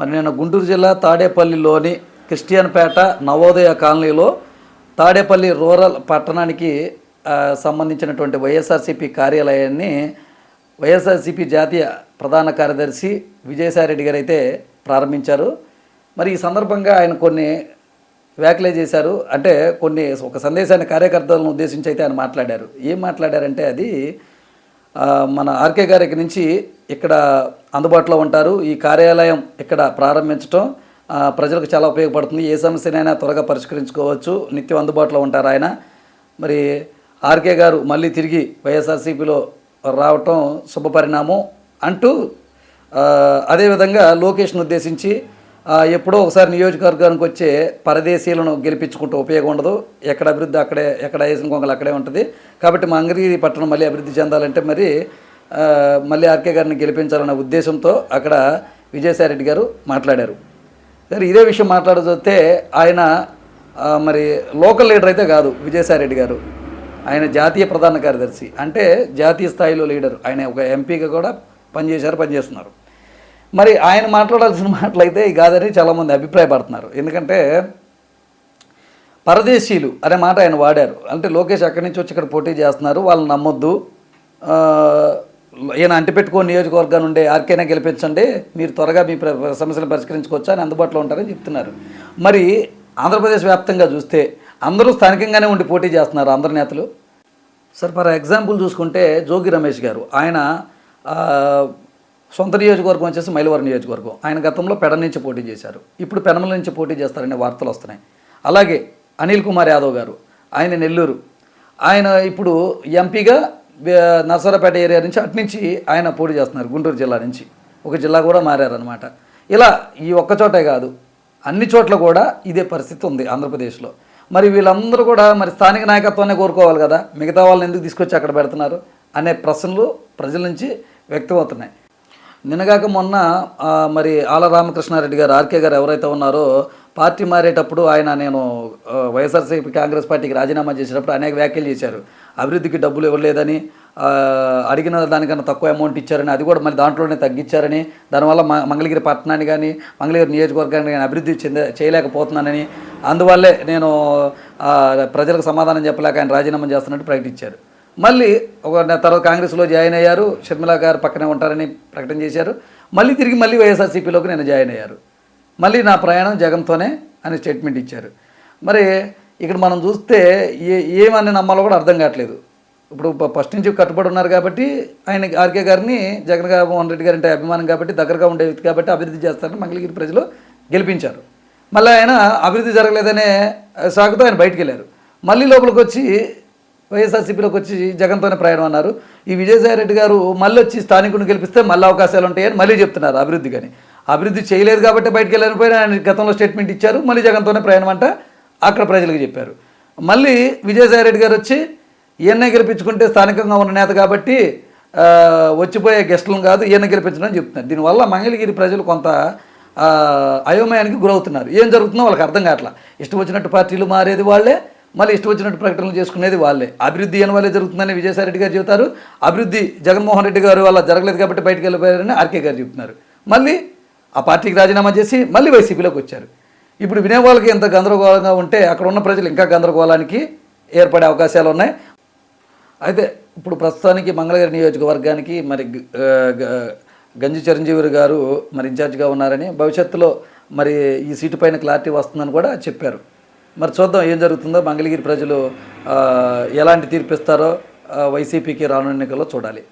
మరి నేను గుంటూరు జిల్లా తాడేపల్లిలోని క్రిస్టియన్పేట నవోదయ కాలనీలో తాడేపల్లి రూరల్ పట్టణానికి సంబంధించినటువంటి వైఎస్ఆర్సీపీ కార్యాలయాన్ని వైఎస్ఆర్సీపీ జాతీయ ప్రధాన కార్యదర్శి విజయసాయిరెడ్డి గారు అయితే ప్రారంభించారు. మరి ఈ సందర్భంగా ఆయన కొన్ని వ్యాఖ్యలే చేశారు. అంటే కొన్ని ఒక సందేశాన్ని కార్యకర్తలను ఉద్దేశించి అయితే ఆయన మాట్లాడారు. ఏం మాట్లాడారంటే అది మన ఆర్కే గారి నుంచి ఇక్కడ అందుబాటులో ఉంటారు. ఈ కార్యాలయం ఇక్కడ ప్రారంభించడం ప్రజలకు చాలా ఉపయోగపడుతుంది. ఏ సమస్యనైనా త్వరగా పరిష్కరించుకోవచ్చు. నిత్యం అందుబాటులో ఉంటారు ఆయన. మరి ఆర్కే గారు మళ్ళీ తిరిగి వైఎస్ఆర్సీపీలో రావటం శుభపరిణామం అంటూ అదేవిధంగా లోకేష్ను ఉద్దేశించి ఎప్పుడో ఒకసారి నియోజకవర్గానికి వచ్చే పరదేశీయులను గెలిపించుకుంటూ ఉపయోగం ఉండదు. ఎక్కడ అభివృద్ధి అక్కడే ఎక్కడ వేసిన కొంగలు అక్కడే ఉంటుంది. కాబట్టి మా అంగగిరి పట్టణం మళ్ళీ అభివృద్ధి చెందాలంటే మరి మళ్ళీ ఆర్కే గారిని గెలిపించాలనే ఉద్దేశంతో అక్కడ విజయసాయిరెడ్డి గారు మాట్లాడారు. సరే ఇదే విషయం మాట్లాడదొస్తే ఆయన మరి లోకల్ లీడర్ అయితే కాదు విజయసాయిరెడ్డి గారు. ఆయన జాతీయ ప్రధాన కార్యదర్శి. అంటే జాతీయ స్థాయిలో లీడర్. ఆయన ఒక ఎంపీగా కూడా పనిచేశారు పనిచేస్తున్నారు. మరి ఆయన మాట్లాడాల్సిన మాటలైతే కాదని చాలామంది అభిప్రాయపడుతున్నారు. ఎందుకంటే పరదేశీయులు అనే మాట ఆయన వాడారు. అంటే లోకేష్ అక్కడి నుంచి వచ్చి ఇక్కడ పోటీ చేస్తున్నారు. వాళ్ళని నమ్మొద్దు. ఈయన అంటిపెట్టుకో నియోజకవర్గాన్ని ఉండే ఆర్కేనే గెలిపించండి. మీరు త్వరగా మీ ప్ర- సమస్యలు పరిష్కరించుకోవచ్చు అని అందుబాటులో ఉంటారని చెప్తున్నారు. మరి ఆంధ్రప్రదేశ్ వ్యాప్తంగా చూస్తే అందరూ స్థానికంగానే ఉండి పోటీ చేస్తున్నారు అందరు నేతలు. సార్ ఫర్ ఎగ్జాంపుల్ చూసుకుంటే జోగి రమేష్ గారు. ఆయన సొంత నియోజకవర్గం వచ్చేసి మైలవరం నియోజకవర్గం. ఆయన గతంలో పెడ నుంచి పోటీ చేశారు. ఇప్పుడు పెనమల నుంచి పోటీ చేస్తారనే వార్తలు వస్తున్నాయి. అలాగే అనిల్ కుమార్ యాదవ్ గారు ఆయన నెల్లూరు. ఆయన ఇప్పుడు ఎంపీగా నర్సరాపేట ఏరియా నుంచి అటు నుంచి ఆయన పోటీ చేస్తున్నారు గుంటూరు జిల్లా నుంచి. ఒక జిల్లా కూడా మారారనమాట ఇలా ఈ ఒక్క చోటే కాదు అన్ని చోట్ల కూడా ఇదే పరిస్థితి ఉంది ఆంధ్రప్రదేశ్లో. మరి వీళ్ళందరూ కూడా మరి స్థానిక నాయకత్వాన్ని కోరుకోవాలి కదా మిగతా వాళ్ళని ఎందుకు తీసుకొచ్చి అక్కడ పెడుతున్నారు అనే ప్రశ్నలు ప్రజల నుంచి వ్యక్తమవుతున్నాయి. నిన్నగాక మొన్న మరి ఆల రామకృష్ణారెడ్డి గారు ఆర్కే గారు ఎవరైతే ఉన్నారో పార్టీ మారేటప్పుడు ఆయన నేను వైఎస్ఆర్సీపీ కాంగ్రెస్ పార్టీకి రాజీనామా చేసేటప్పుడు అనేక వ్యాఖ్యలు చేశారు. అభివృద్ధికి డబ్బులు ఇవ్వలేదని అడిగిన దానికన్నా తక్కువ అమౌంట్ ఇచ్చారని అది కూడా మళ్ళీ దాంట్లోనే తగ్గించారని దానివల్ల మ- మంగళగిరి పట్టణాన్ని కానీ మంగళగిరి నియోజకవర్గాన్ని కానీ అభివృద్ధి చెంద చేయలేకపోతున్నానని అందువల్లే నేను ప్రజలకు సమాధానం చెప్పలేక ఆయన రాజీనామా చేస్తున్నట్టు ప్రకటించారు. మళ్ళీ ఒక తర్వాత కాంగ్రెస్లో జాయిన్ అయ్యారు. షర్మిలా గారు పక్కనే ఉంటారని ప్రకటన చేశారు. మళ్ళీ తిరిగి మళ్ళీ వైఎస్ఆర్సీపీలోకి నేను జాయిన్ అయ్యారు. మళ్ళీ నా ప్రయాణం జగన్తోనే అని స్టేట్మెంట్ ఇచ్చారు. మరి ఇక్కడ మనం చూస్తే ఏ ఏమని నమ్మాలో కూడా అర్థం కావట్లేదు. ఇప్పుడు ఫస్ట్ నుంచి కట్టుబడి ఉన్నారు కాబట్టి ఆయన ఆర్కే గారిని జగన్ గారు మోహన్ రెడ్డి గారి అంటే అభిమానం కాబట్టి దగ్గరగా ఉండే వ్యక్తి కాబట్టి అభివృద్ధి చేస్తారని మంగళగిరి ప్రజలు గెలిపించారు. మళ్ళీ ఆయన అభివృద్ధి జరగలేదనే సాగుతో ఆయన బయటికి వెళ్ళారు. మళ్ళీ లోపలికి వచ్చి వైఎస్ఆర్సీపీలోకి వచ్చి జగన్తోనే ప్రయాణం అన్నారు. ఈ విజయసాయి రెడ్డి గారు మళ్ళీ వచ్చి స్థానికుని గెలిపిస్తే మళ్ళీ అవకాశాలు ఉంటాయని మళ్ళీ చెప్తున్నారు అభివృద్ధి కానీ అభివృద్ధి చేయలేదు కాబట్టి బయటకు వెళ్ళకపోయినా ఆయన గతంలో స్టేట్మెంట్ ఇచ్చారు మళ్ళీ జగన్తోనే ప్రయాణం అంట అక్కడ ప్రజలకు చెప్పారు. మళ్ళీ విజయసాయి రెడ్డి గారు వచ్చి ఈయన్నే గెలిపించుకుంటే స్థానికంగా ఉన్న నేత కాబట్టి వచ్చిపోయే గెస్టులను కాదు ఈయన గెలిపించడం అని చెప్తున్నారు. దీనివల్ల మంగళగిరి ప్రజలు కొంత అయోమయానికి గురవుతున్నారు. ఏం జరుగుతుందో వాళ్ళకి అర్థం కావట్లా. ఇష్టం వచ్చినట్టు పార్టీలు మారేది వాళ్ళే మళ్ళీ ఇష్టం వచ్చినట్టు ప్రకటనలు చేసుకునేది వాళ్ళే. అభివృద్ధి అని వాళ్ళే జరుగుతుందని విజయసాయి రెడ్డి గారు చెబుతారు. అభివృద్ధి జగన్మోహన్ రెడ్డి గారు వల్ల జరగలేదు కాబట్టి బయటికి వెళ్ళిపోయారని ఆర్కే గారు చెప్తున్నారు మళ్ళీ ఆ పార్టీకి రాజీనామా చేసి మళ్ళీ వైసీపీలోకి వచ్చారు. ఇప్పుడు వినేవాళ్ళకి ఎంత గందరగోళంగా ఉంటే అక్కడ ఉన్న ప్రజలు ఇంకా గందరగోళానికి ఏర్పడే అవకాశాలు ఉన్నాయి. అయితే ఇప్పుడు ప్రస్తుతానికి మంగళగిరి నియోజకవర్గానికి మరి గంజి చిరంజీవి గారు మరి ఇన్ఛార్జిగా ఉన్నారని భవిష్యత్తులో మరి ఈ సీటు పైన క్లారిటీ వస్తుందని కూడా చెప్పారు. మరి చూద్దాం ఏం జరుగుతుందో. మంగళగిరి ప్రజలు ఎలాంటి తీర్పిస్తారో వైసీపీకి రానున్న ఎన్నికల్లో చూడాలి.